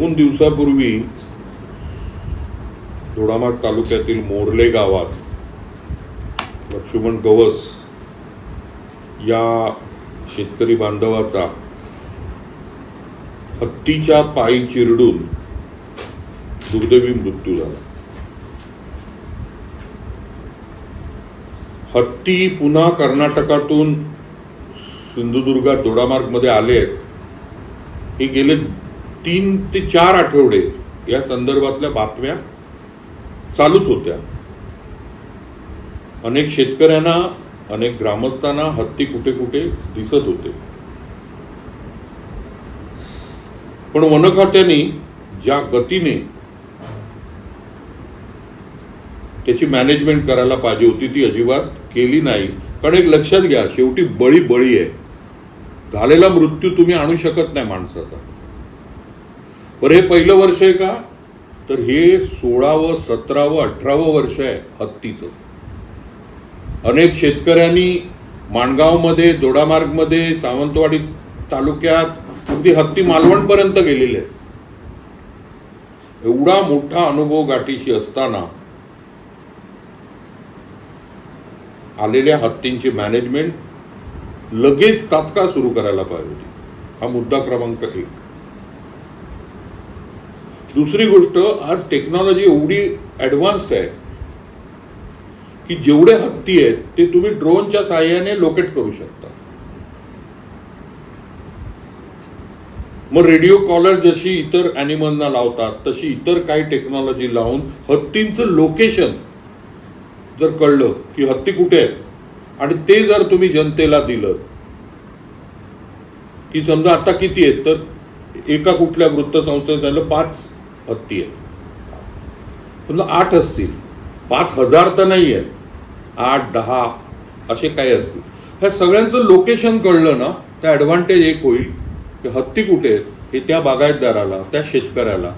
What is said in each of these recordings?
दोन दिवसापूर्वी धोडामाठ तालुक्यातील मोरले गावात लक्ष्मण गवस या शेतकरी बांधवाचा हत्तीच्या पायी चिरडून दुर्दैवी मृत्यू झाला. हत्ती पुन्हा कर्नाटकातून सिंधुदुर्गात दोडामार्गमध्ये आले आहेत हे गेले तीन ते चार आठवडे या संदर्भातल्या बातम्या चालूच होत्या. अनेक शेतकऱ्यांना अनेक ग्रामस्थांना हत्ती कुठे कुठे दिसत होते. पण वन खात्याने ज्या गतीने त्याची मॅनेजमेंट करायला पाहिजे होती ती अजिबात केली नाही. कारण एक लक्षात घ्या शेवटी बळी बळी आहे. झालेला मृत्यू तुम्ही आणू शकत नाही माणसाचा. बरं हे पहिलं वर्ष आहे का? तर हे सोळावं सतरावं अठरावं वर्ष आहे हत्तीचं. अनेक शेतकऱ्यांनी माणगावमध्ये दोडामार्गमध्ये सावंतवाडी तालुक्यात अगदी हत्ती मालवणपर्यंत गेलेले आहे एवढा मोठा अनुभव गाठीशी असताना आलेल्या हत्तींची मॅनेजमेंट लगेच तात्काळ सुरू करायला पाहिजे होती. हा मुद्दा क्रमांक एक. दुसरी गोष्ट आज टेक्नॉलॉजी एवढी ॲडव्हान्स्ड आहे की जेवढे हत्ती आहेत ते तुम्ही ड्रोनच्या साहाय्याने लोकेट करू शकता. मग रेडिओ कॉलर जशी इतर ॲनिमलना लावतात तशी इतर काही टेक्नॉलॉजी लावून हत्तींचं लोकेशन जर कळलं की हत्ती कुठे आहे आणि ते जर तुम्ही जनतेला दिलं की समजा आता किती आहेत तर एका कुठल्या वृत्तसंस्थेत झालं पाच हत्ती आहेत समजा आठ असतील. पाच हजार तर नाही आहेत आठ दहा असे काही असतील. ह्या सगळ्यांचं लोकेशन कळलं ना तर ॲडव्हान्टेज एक होईल. की हत्ती कुठे आहेत? हे त्या बागायतदाराला त्या शेतकऱ्याला.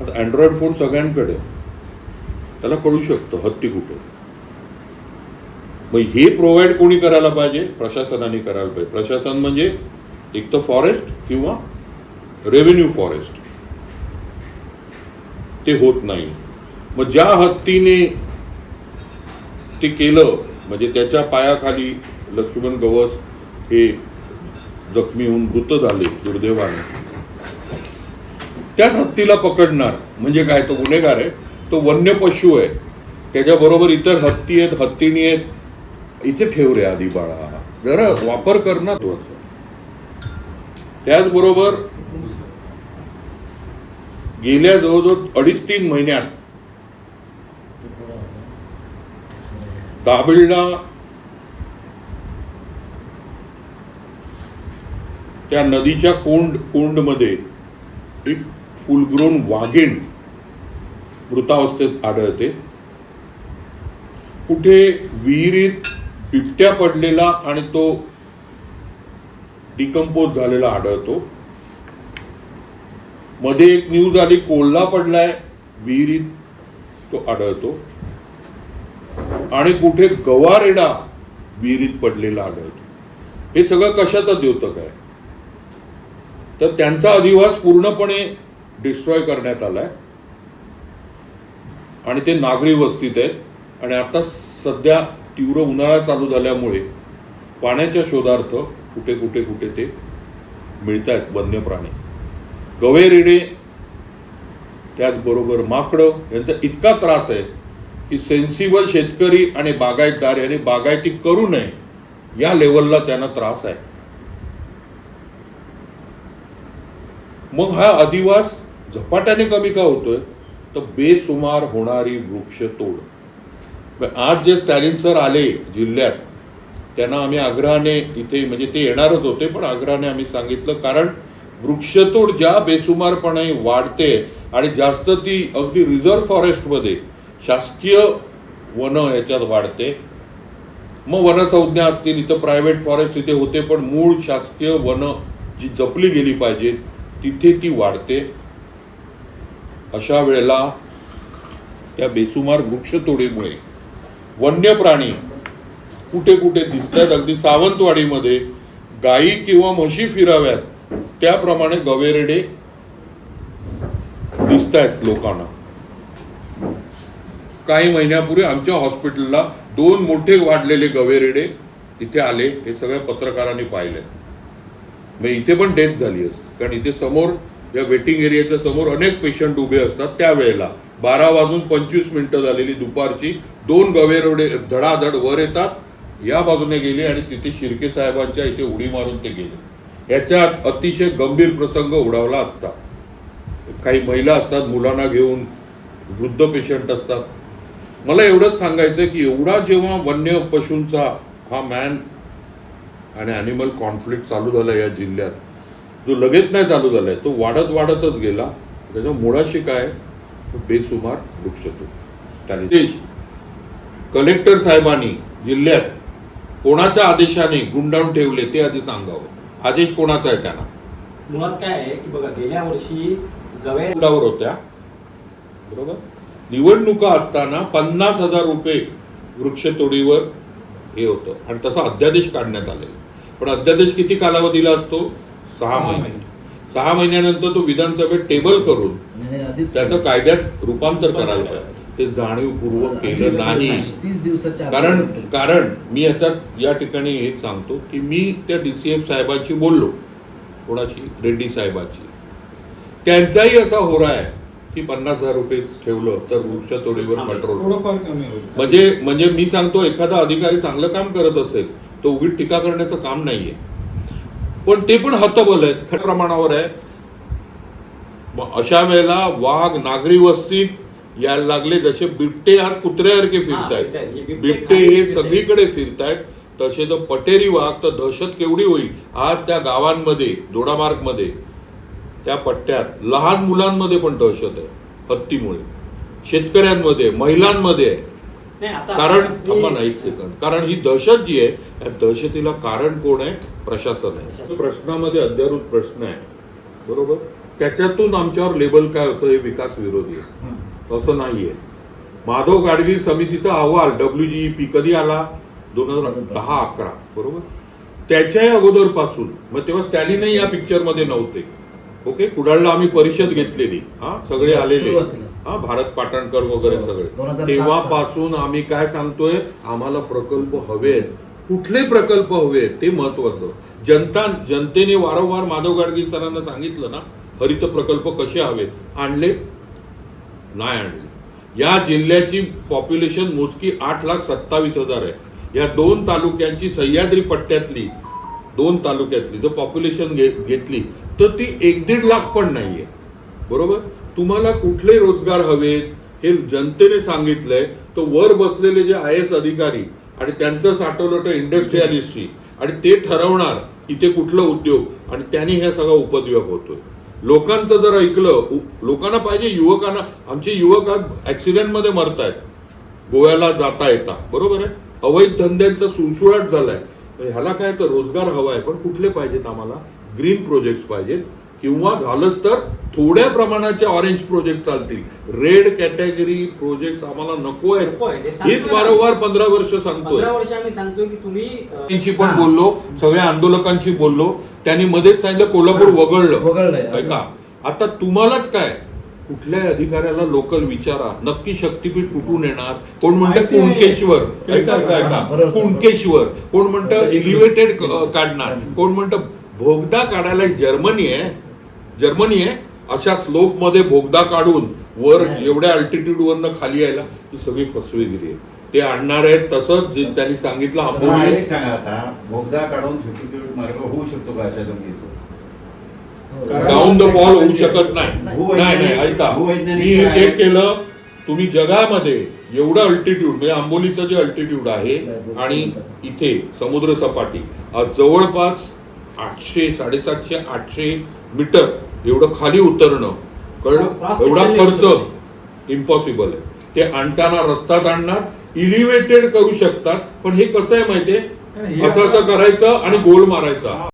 आता अँड्रॉइड फोन सगळ्यांकडे त्याला कळू शकतं हत्ती कुठे मग हे प्रोव्हाइड कोणी करायला पाहिजे? प्रशासनाने करायला पाहिजे. प्रशासन म्हणजे एक तर फॉरेस्ट किंवा रेव्हेन्यू फॉरेस्ट ते होत नाही. मग ज्या हत्तीने ते केलं म्हणजे त्याच्या पायाखाली लक्ष्मण गवस हे जखमी होऊन मृत झाले दुर्दैवाने. त्याच हत्तीला पकडणार म्हणजे काय? तो गुन्हेगार आहे. तो वन्य पशु आहे. त्याच्याबरोबर इतर हत्ती आहेत हत्तीनी आहेत. इथे ठेव रे आधी बाळा जरा वापर कर ना तू असं. त्याचबरोबर गेल्या जवळजवळ अडीच तीन महिन्यात दाबिळणा त्या नदीच्या कोंड कोंडमध्ये एक फुलग्रोन वाघीण मृतावस्थेत आढळते. कुठे विहिरीत बिबट्या पडलेला आणि तो डिकम्पोज झालेला आढळतो. मध्ये एक न्यूज आली कोल्हा पडलाय. विहिरीत तो आढळतो. आणि कुठे गवारेडा विहिरीत पडलेला आढळतो. हे सगळं कशाचं द्योतक आहे? तर त्यांचा अधिवास पूर्णपणे डिस्ट्रॉय करण्यात आलाय. आणि ते नागरी वस्तीत आहेत. आणि आता सध्या तीव्र उन्हाळा चालू झाल्यामुळे पाण्याच्या शोधार्थ कुठे कुठे कुठे ते मिळत आहेत वन्य प्राणी गवेरिडे त्याचबरोबर माकडं यांचा इतका त्रास आहे की सेन्सिबल शेतकरी आणि बागायतदार यांनी बागायती करू नये. या लेवलला त्यांना त्रास आहे. मग हा अधिवास झपाट्याने कमी का होतोय? तर बेसुमार होणारी वृक्षतोड आज जे स्टॅलिन सर आले जिल्ह्यात त्यांना आम्ही आग्रहाने इथे म्हणजे ते येणारच होते पण आग्रहाने आम्ही सांगितलं कारण वृक्षतोड ज्या बेसुमारपणे वाढते आणि जास्त ती अगदी रिझर्व्ह फॉरेस्टमध्ये शासकीय वन याच्यात वाढते. मग वनसंज्ञा असतील इथं प्रायव्हेट फॉरेस्ट इथे होते पण मूळ शासकीय वन जी जपली गेली पाहिजे तिथे ती वाढते. अशा वेळेला त्या बेसुमार वृक्षतोडीमुळे वन्य प्राणी कुठे कुठे दिसतात अगदी सावंतवाडीमध्ये गायी किंवा म्हशी फिराव्यात. त्याप्रमाणे गवेरेडे दिसत आहेत लोकांना. काही महिन्यापूर्वी आमच्या हॉस्पिटलला दोन मोठे वाढलेले गवेरेडे इथे आले हे सगळ्या पत्रकारांनी पाहिले मग म्हणजे इथे पण डेथ झाली असते. कारण इथे समोर या वेटिंग एरियाच्या समोर अनेक पेशंट उभे असतात त्यावेळेला. बारा वाजून पंचवीस मिनिटं झालेली दुपारची दोन गवेरोडे धडाधड वर येतात या बाजूने गेले आणि तिथे शिर्के साहेबांच्या इथे उडी मारून ते गेले. याच्यात अतिशय गंभीर प्रसंग उडावला असता. काही महिला असतात मुलांना घेऊन वृद्ध पेशंट असतात. मला एवढंच सांगायचं की एवढा जेव्हा वन्य पशूंचा हा मॅन आणि ॲनिमल कॉन्फ्लिक्ट चालू झाला या जिल्ह्यात जो लगेच नाही चालू झालाय तो वाढत वाढतच गेला. त्याच्या मुळाशी काय? बेसुमार वृक्षतो देश कलेक्टर साहेबांनी जिल्ह्यात कोणाच्या आदेशाने गुंडाळून ठेवले ते आधी सांगावं. आदेश कोणाचा आहे त्यांना? मुळात काय आहे की बघा गेल्या वर्षी गवे गुंडावर होत्या. बरोबर? निवडणुका असताना पन्नास हजार रुपये वृक्षतोडीवर हे होतं. आणि तसा अध्यादेश काढण्यात आलेला पण अध्यादेश किती कालावधीला असतो? सहा महिने. सहा महिन्यानंतर तो विधानसभेत टेबल करून त्याचं कायद्यात रूपांतर करायला पाहिजे. ते जाणीवपूर्वक केलं नाही. तीस दिवसाच्या कारण. कारण मी आता या ठिकाणी हेच सांगतो की मी त्या डी सी एफ साहेबांशी बोललो कोणाची रेड्डी साहेबांची त्यांचाही असा होरा आहे की पन्नास हजार रुपये ठेवलं तर वृक्षतोडीवर कंट्रोल होईल. म्हणजे म्हणजे मी सांगतो एखादा अधिकारी चांगलं काम करत असेल तो उगीच टीका करण्याचं काम नाहीये. पण ते पण हतबल आहेत खऱ्या प्रमाणावर आहे. अशा वेळेला वाघ नागरी वस्तीत यायला लागले जसे बिबटे आज कुत्र्यासारखे फिरतायत. बिबटे हे. सगळीकडे फिरतायत. तसे जर पटेरी वाघ तर दहशत केवढी होईल. आज त्या गावांमध्ये जोडामार्गमध्ये त्या पट्ट्यात लहान मुलांमध्ये पण दहशत आहे हत्तीमुळे. शेतकऱ्यांमध्ये महिलांमध्ये आहे. नाही आता कारण ना एक सेकंद कारण ही दहशत जी आहे या दहशतीला कारण कोण आहे? प्रशासन आहे. प्रश्नामध्ये अध्यारूत प्रश्न आहे. बरोबर? त्याच्यातून आमच्यावर लेबल काय होतं हे विकास विरोधी आहे असं नाहीये. माधव गाडगीळ समितीचा अहवाल डब्ल्यूजीईपी कधी आला? दोन हजार दहा अकरा. बरोबर? त्याच्याही अगोदरपासून मग तेव्हा स्टॅलिनही या पिक्चरमध्ये नव्हते. ओके? कुडाळला आम्ही परिषद घेतलेली. हा? सगळे आलेले. हा? भारत पाटणकर वगैरे हो, सगळे. 2007 तेव्हापासून आम्ही काय सांगतोय? आम्हाला प्रकल्प हवेत. कुठले प्रकल्प हवेत? ते महत्वाचं जनता जनतेने वारंवार माधव गाडगे सरांना सांगितलं ना हरित प्रकल्प कसे हवे आणले. नाही आणली. या जिल्ह्याची पॉप्युलेशन मोजकी आठ लाख सत्तावीस हजार आहे. या दोन तालुक्यांची सह्याद्री पट्ट्यातली दोन तालुक्यातली जर पॉप्युलेशन घे घेतली तर ती एक दीड लाख पण नाहीये. बरोबर? तुम्हाला कुठले रोजगार हवेत? हे जनतेने सांगितलंय. तर वर बसलेले जे आय एस अधिकारी आणि त्यांचं साठवलं इंडस्ट्रियालिस्टशी आणि ते ठरवणार इथे कुठलं उद्योग. आणि त्यांनी हे सगळा उपद्व्याप होतोय. लोकांचं जर ऐकलं लोकांना पाहिजे युवकांना आमचे युवक आज ऍक्सिडेंटमध्ये मरतायत. गोव्याला जाता येता. बरोबर आहे? अवैध धंद्यांचा सुळसुळाट झालाय. ह्याला काय तर रोजगार हवा आहे पण कुठले पाहिजेत आम्हाला? ग्रीन प्रोजेक्ट पाहिजेत. किंवा झालंच तर थोड्या प्रमाणाचे ऑरेंज प्रोजेक्ट चालतील. रेड कॅटेगरी प्रोजेक्ट आम्हाला नको आहेत. हेच. वारंवार पंधरा वर्ष सांगतोय. सांगतोय की तुम्ही पण. बोललो सगळ्या आंदोलकांशी बोललो. त्यांनी मध्येच सांगितलं कोल्हापूर वगळलं. वगळलंय. ऐका आता तुम्हालाच काय? कुठल्याही अधिकाऱ्याला लोकल विचारा. नक्की शक्तीपीठ कुठून येणार? कोण म्हणतं. कुणकेश्वर? ऐका ऐका. कुणकेश्वर. कोण म्हणतं एलिव्हेटेड काढणार? कोण म्हणतं भोगदा काढायला जर्मनी आहे? जर्मनी आहे? अशा स्लोपमध्ये भोगदा काढून वर. एवढ्या अल्टिट्यूड वरनं खाली यायला ही सगळी फसवेगिरी आहे ते आणणार आहेत तसंच जे त्यांनी सांगितलं एक सांगा आता बोगदा काढून मार्ग होऊ शकतो का अशा हो. डाऊन द फॉल होऊ शकत नाही नाही नाही ऐका मी हे? चेक केलं तुम्ही जगामध्ये एवढं अल्टिट्यूड म्हणजे आंबोलीचं जे अल्टिट्यूड आहे आणि इथे समुद्र सपाटी जवळपास आठशे साडेसातशे आठशे मीटर एवढं खाली उतरणं कळलं? एवढा खर्च इम्पॉसिबल आहे. ते आणताना रस्त्यात आणणार इलिव्हेटेड करू शकतात. पण हे कसं आहे माहितीये? असं असं करायचं आणि गोल मारायचा.